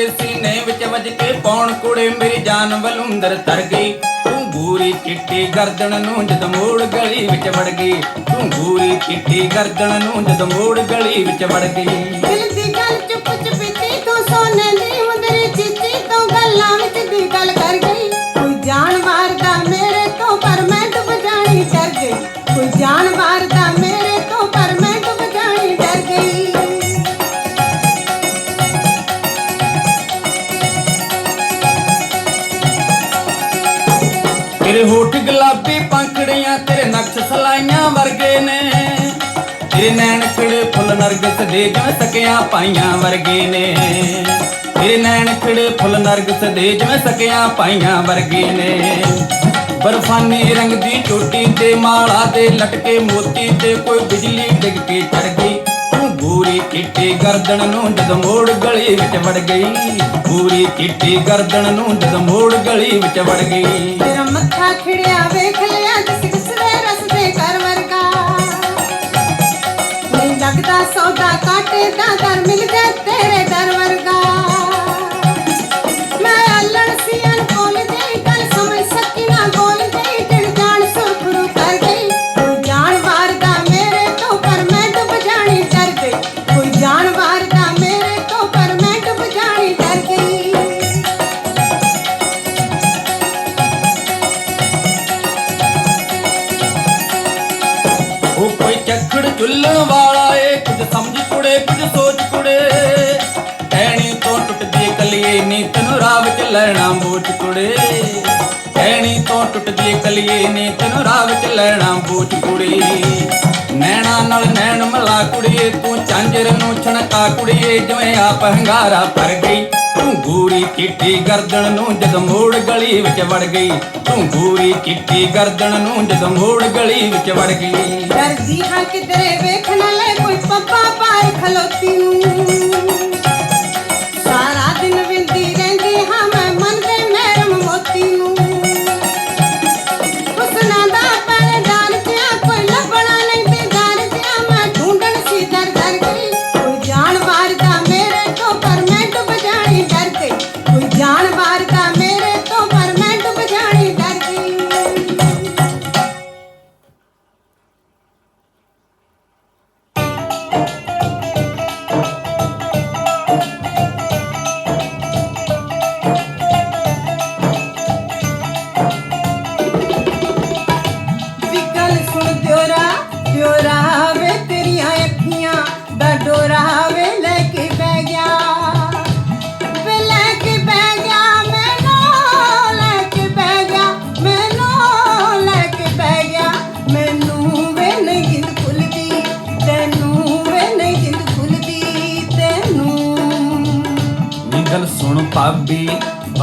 ਲੱਗਿਆ ਮਹੀਨਾ ਸੀਨੇ ਵਿੱਚ ਵੱਜ ਕੇ ਪੌਣ ਕੁੜੇ ਮੇਰੀ ਜਾਨ ਬਲੁੰਦਰ ਤਰ ਗਈ। ਤੂੰ ਬੂਰੀ ਚਿੱਟੀ ਗਰਦਨ ਨੂੰ ਜਦ ਮੋੜ ਗਲੀ ਵਿੱਚ ਵੜ ਗਈ। ਤੂੰ ਗੂਰੀ ਚਿੱਟੀ ਗਰਦਨ ਨੂੰ ਜਦ ਮੋੜ ਗਲੀ ਵਿੱਚ ਵੜ ਗਈ। ਤੇਰੇ ਹੋਠ ਗੁਲਾਬੀ ਪੰਖੜੀਆਂ ਤੇਰੇ ਨਕਸ਼ ਸਲਾਈਆਂ ਵਰਗੇ ਨੇ। ਤੇਰੇ ਨੈਣ ਖਿੜੇ ਫੁੱਲ ਨਰਗਸ ਦੇ ਜਿਵੇਂ ਸਕਿਆ ਪਾਈਆਂ ਵਰਗੇ ਨੇ। ਤੇਰੇ ਨੈਣ ਖਿੜੇ ਫੁੱਲ ਨਰਗਸ ਦੇ ਜਿਵੇਂ ਸਕਿਆ ਪਾਈਆਂ ਵਰਗੇ ਨੇ। ਬਰਫਾਨੀ ਰੰਗ ਦੀ ਚੋਟੀ ਤੇ ਮਾਲਾ ਦੇ ਲਟਕੇ ਮੋਤੀ ਤੇ ਕੋਈ ਬਿਜਲੀ ਡਿੱਗ ਕੇ ਚੜ ਗਈ। ਤੂੰ ਗੂਰੀ ਚਿੱਟੀ ਗਰਦਨ ਨੂੰ ਜਦ ਮੋੜ ਗਲੀ ਵਿੱਚ ਵੜ ਗਈ। ਗੂਰੀ ਚਿੱਟੀ ਗਰਦਨ ਨੂੰ ਜਦ ਮੋੜ ਗਲੀ ਵਿੱਚ ਵੜ ਗਈ। ਤੇਰਾ ਕੋਈ ਚੁੱਲਣ ਵਾਲਾ ਏ, ਕੁਝ ਸਮਝ ਕੁੜੇ, ਕੁਝ ਸੋਚ ਕੁੜੇ। ਐਣੀ ਤੋਂ ਟੁੱਟਦੀ ਕਲੀਏ, ਨੀ ਤੈਨੂੰ ਰਾਹ ਵਿੱਚ ਲੈਣਾ ਬੋਚ ਕੁੜੇ। ਐਣੀ ਤੋਂ ਟੁੱਟਦੀ ਕਲੀਏ, ਨੀ ਤੈਨੂੰ ਰਾਹ ਵਿੱਚ ਲੈਣਾ ਬੋਚ ਕੁੜੀ। ਨੈਣਾ ਨਾਲ ਨੈਣ ਮਲਾ ਕੁੜੀਏ, ਤੂੰ ਚਾਂਜਰ ਨੂੰ ਛਣਕਾ ਕੁੜੀਏ, ਜਿਵੇਂ ਆਪ ਹੰਗਾਰਾ ਭਰ ਗਈ। ਤੂੰ ਗੂਰੀ ਚਿੱਟੀ ਗਰਦਨ ਨੂੰ ਜਦ ਮੋੜ ਗਲੀ ਵਿੱਚ ਵੜ ਗਈ। ਤੂੰ ਗੂਰੀ ਚਿੱਟੀ ਗਰਦਨ ਨੂੰ ਜਦ ਮੋੜ ਗਲੀ ਵਿੱਚ ਵੜ ਗਈ। ਡਰਦੀ ਹਾਂ ਕਿਧਰੇ ਵੇਖ ਲੈ ਕੋਈ ਪੱਪਾ ਪਾਰ ਖਲੋਤੀ ਨੂੰ।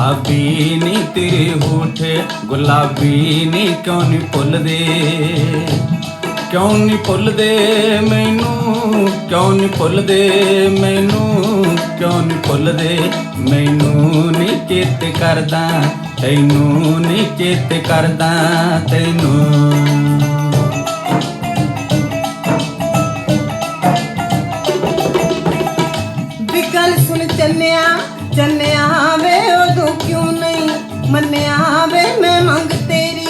ਭਾਬੀ ਨੀ ਤੇਰੇ ਹੋਠ, ਗੁਲਾਬੀ ਨੀ ਕਿਉਂ ਨੀ ਭੁੱਲਦੇ? ਕਿਉਂ ਨੀ ਭੁੱਲਦੇ ਮੈਨੂੰ? ਕਿਉਂ ਨੀ ਭੁੱਲਦੇ ਮੈਨੂੰ? ਕਿਉਂ ਨਹੀਂ ਭੁੱਲਦੇ ਮੈਨੂੰ? ਨੀ ਚੇਤ ਕਰਦਾ, ਤੈਨੂੰ ਨੀ ਚੇਤ ਕਰਦਾ, ਤੈਨੂੰ। ਗੱਲ ਸੁਣ ਚੰਨਿਆ ਚੰਨਿਆ ਵੇ, ਉਦੋਂ ਕਿਉਂ ਨਹੀਂ ਮੰਨਿਆ ਵੇ ਮੈਂ ਮੰਗ ਤੇਰੀ?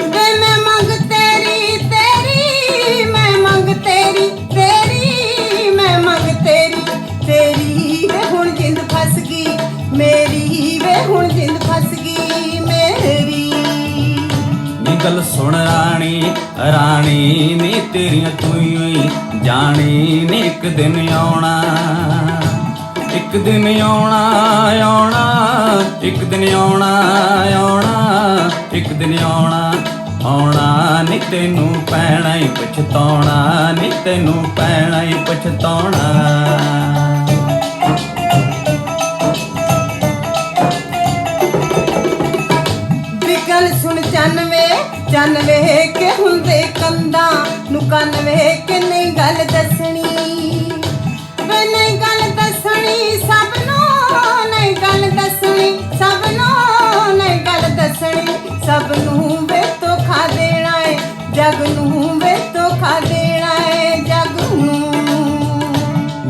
ਵੇ ਮੈਂ ਮੰਗ ਤੇਰੀ ਤੇਰੀ, ਮੈਂ ਮੰਗ ਤੇਰੀ ਤੇਰੀ, ਮੈਂ ਮੰਗ ਤੇਰੀ ਤੇਰੀ ਵੇ ਹੁਣ ਜਿੰਦ ਫਸ ਗਈ, ਮੇਰੀ ਵੇ ਹੁਣ ਜਿੰਦ ਫਸ ਗਈ, ਮੇਰੀ। ਨੀ ਗੱਲ ਸੁਣ ਰਾਣੀ ਰਾਣੀ ਨੀ ਤੇਰੀਆਂ ਤੂੰ ਹੀ ਜਾਣੀ, ਨੀ ਇੱਕ ਦਿਨ ਆਉਣਾ। ਇੱਕ ਦਿਨ ਆਉਣਾ ਆਉਣਾ, ਇੱਕ ਦਿਨ ਆਉਣਾ ਆਉਣਾ, ਇੱਕ ਦਿਨ ਆਉਣਾ ਆਉਣਾ ਨੀ ਤੈਨੂੰ ਪੈਣਾ ਹੀ ਪਛਤਾਉਣਾ, ਨੀ ਤੈਨੂੰ ਪੈਣਾ ਹੀ ਪਛਤਾਉਣਾ। ਗੱਲ ਸੁਣ ਚੰਨ ਵੇ ਚੰਨ ਵੇ ਕੇ ਹੁੰਦੇ ਕੰਦਾ ਨੂੰ ਕੰਨ ਵੇ ਕੇ ਨਹੀਂ ਗੱਲ ਦੱਸਣੀ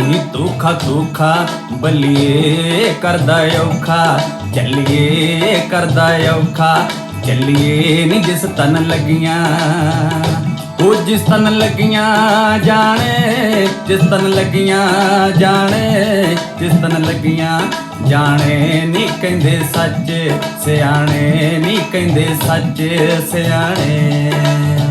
ਜਗ ਨੂੰ ਧੋਖਾ ਦੇਣਾ ਬੱਲੀਏ ਕਰਦਾ ਔਖਾ, ਚੱਲੀਏ ਕਰਦਾ ਔਖਾ, ਚੱਲੀਏ ਨੀ ਜਿਸ ਤਨ ਲੱਗੀਆਂ। ਉਹ ਜਿਸ ਤਨ ਲੱਗੀਆਂ ਜਾਣੇ, ਜਿਸ ਤਨ ਲੱਗੀਆਂ ਜਾਣੇ, ਜਿਸ ਤਨ ਲੱਗੀਆਂ ਜਾਣੇ ਨੀ ਕਹਿੰਦੇ ਸੱਚ, ਸਿਆਣੇ ਨਹੀਂ ਕਹਿੰਦੇ ਸੱਚ, ਸਿਆਣੇ।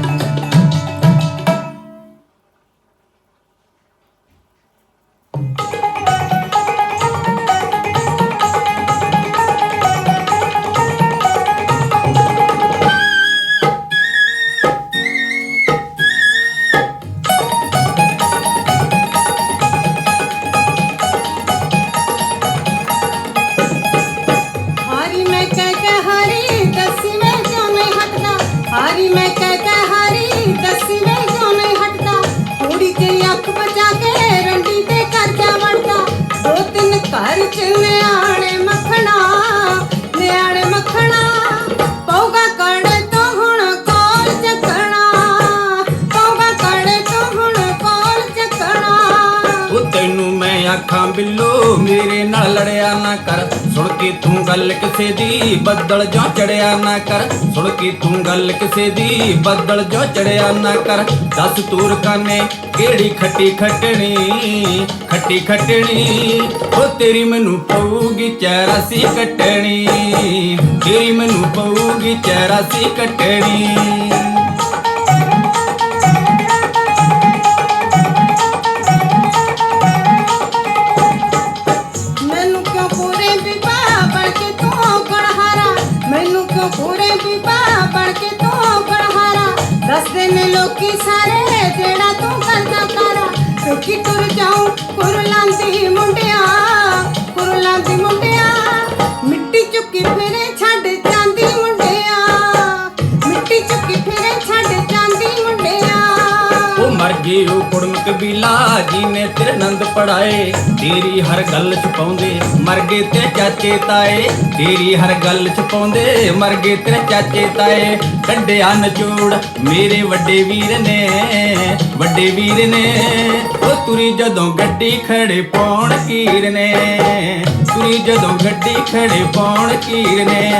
ਤਿੰਨ ਘਰ ਮੈਂ ਬਿੱਲੋ, ਮੇਰੇ ਨਾਲ ਲੜਿਆ ਨਾ ਕਰ। ਸੁਣ ਕੇ ਤੂੰ ਗੱਲ ਕਿਸੇ ਦੀ ਬੱਦਲ ਜੋ ਚੜਿਆ ਨਾ ਕਰ। ਸੁਣ ਕੇ ਤੂੰ ਗੱਲ ਕਿਸੇ ਦੀ ਬੱਦਲ ਜੋ ਚੜਿਆ ਨਾ ਕਰ। ਦੱਸ ਤੂਰ ਕਾਨੇ ਕਿਹੜੀ ਖੱਟੀ ਖੱਟਣੀ ਖੱਟੀ ਖੱਟਣੀ? ਉਹ ਤੇਰੀ ਮੈਨੂੰ ਪਊਗੀ ਚੈਰਾਸੀ ਕੱਟਣੀ, ਤੇਰੀ ਮੈਨੂੰ ਪਊਗੀ ਚੈਰਾਸੀ ਕੱਟਣੀ। ਲੋਕੀ ਸਾਰੇ ਜਿਹੜਾ ਤੂੰ ਕਰਦਾ ਕਾਰਾ। ਕਿਉਂਕਿ ਤੁਰ ਜਾਉ ਕੁਰਲਾਂ ਮੁੰਡਿਆ, ਕੁਰਲਾਂ ਦੀ ਮੁੰਡਿਆ। ਮਿੱਟੀ ਚੁੱਕੀ ਫਿਰੇ ਛੱਡ ਉਹ ਮਰ ਉਹ ਕੁੜਮ ਕਬੀਲਾ ਜੀ ਨੇ ਤੇਰੇ ਨੰਦ ਪੜਾਏ। ਤੇਰੀ ਹਰ ਗੱਲ ਚ ਮਰਗੇ ਤੇ ਚਾਚੇ ਤਾਏ। ਤੇਰੀ ਹਰ ਗੱਲ ਚ ਮਰਗੇ ਮਰ ਤੇਰੇ ਚਾਚੇ ਤਾਏ। ਕੱਢਿਆ ਨਚੋੜ ਮੇਰੇ ਵੱਡੇ ਵੀਰ ਨੇ, ਵੱਡੇ ਵੀਰ ਨੇ। ਉਹ ਤੁਰੀ ਜਦੋਂ ਗੱਡੀ ਖੜੇ ਪਾਉਣ ਕੀਰ ਨੇ, ਤੁਰੀ ਜਦੋਂ ਗੱਡੀ ਖੜੇ ਪਾਉਣ ਕੀਰ ਨੇ।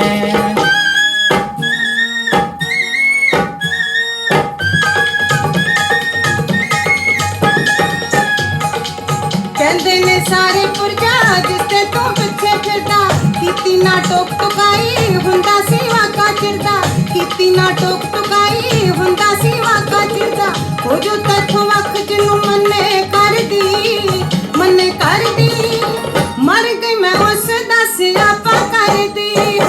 ਕਹਿੰਦੇ ਨੇ ਸਾਰੇ ਪੁਰਜਾ, ਜਿਸ ਤੇ ਪਿੱਛੇ ਫਿਰਦਾ। ਕੀਤੀ ਨਾ ਟੋਕ ਟੁਕਾਈ, ਹੁੰਦਾ ਸੀ ਵਾਕਾ ਚਿਰਦਾ। ਕੀਤੀ ਨਾ ਟੋਕ ਟੁਕਾਈ, ਹੁੰਦਾ ਸੀ ਵਾਕਾ ਚਿਰਦਾ। ਹੋ ਜੋ ਤੈਥੋਂ ਵਕ ਜਿਹਨੂੰ ਮੰਨੇ ਕਰਦੀ ਮੰਨੇ ਕਰਦੀ। ਮਰ ਗਈ ਮੈਂ ਉਸ ਦਾ ਸਿਆਪਾ ਕਰਦੀ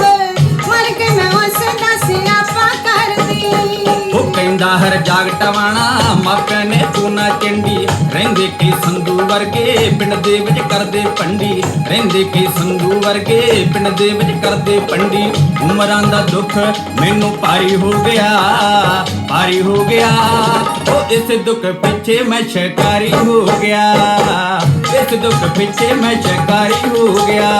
ਮਰ ਗਈ ਮੈਂ ਉਸ ਦਾ ਸਿਆਪਾ ਕਰਦੀ। ਉਹ ਕਹਿੰਦਾ ਹਰ ਜਾਗ ਟਵਾਣਾ ਮਾਪਿਆਂ ਨੇ ਤੂੰ ਨਾ ਚੰਡੀ ਰਹਿੰਦੇ ਕੀ ਸੰਧੂ ਵਰਗੇ? ਪਿੰਡ ਦੇ ਵਿੱਚ ਕਰਦੇ ਪੰਡੀ। ਰਹਿੰਦੇ ਕੀ ਸੰਧੂ ਵਰਗੇ? ਪਿੰਡ ਦੇ ਵਿੱਚ ਕਰਦੇ ਪੰਡੀ। ਉਮਰਾਂ ਦਾ ਦੁੱਖ ਮੈਨੂੰ ਭਾਰੀ ਹੋ ਗਿਆ, ਭਾਰੀ ਹੋ ਗਿਆ। ਉਹ ਇਸ ਦੁੱਖ ਪਿੱਛੇ ਮੈਂ ਸ਼ਿਕਾਰੀ ਹੋ ਗਿਆ। ਇਸ ਦੁੱਖ ਪਿੱਛੇ ਮੈਂ ਸ਼ਿਕਾਰੀ ਹੋ ਗਿਆ।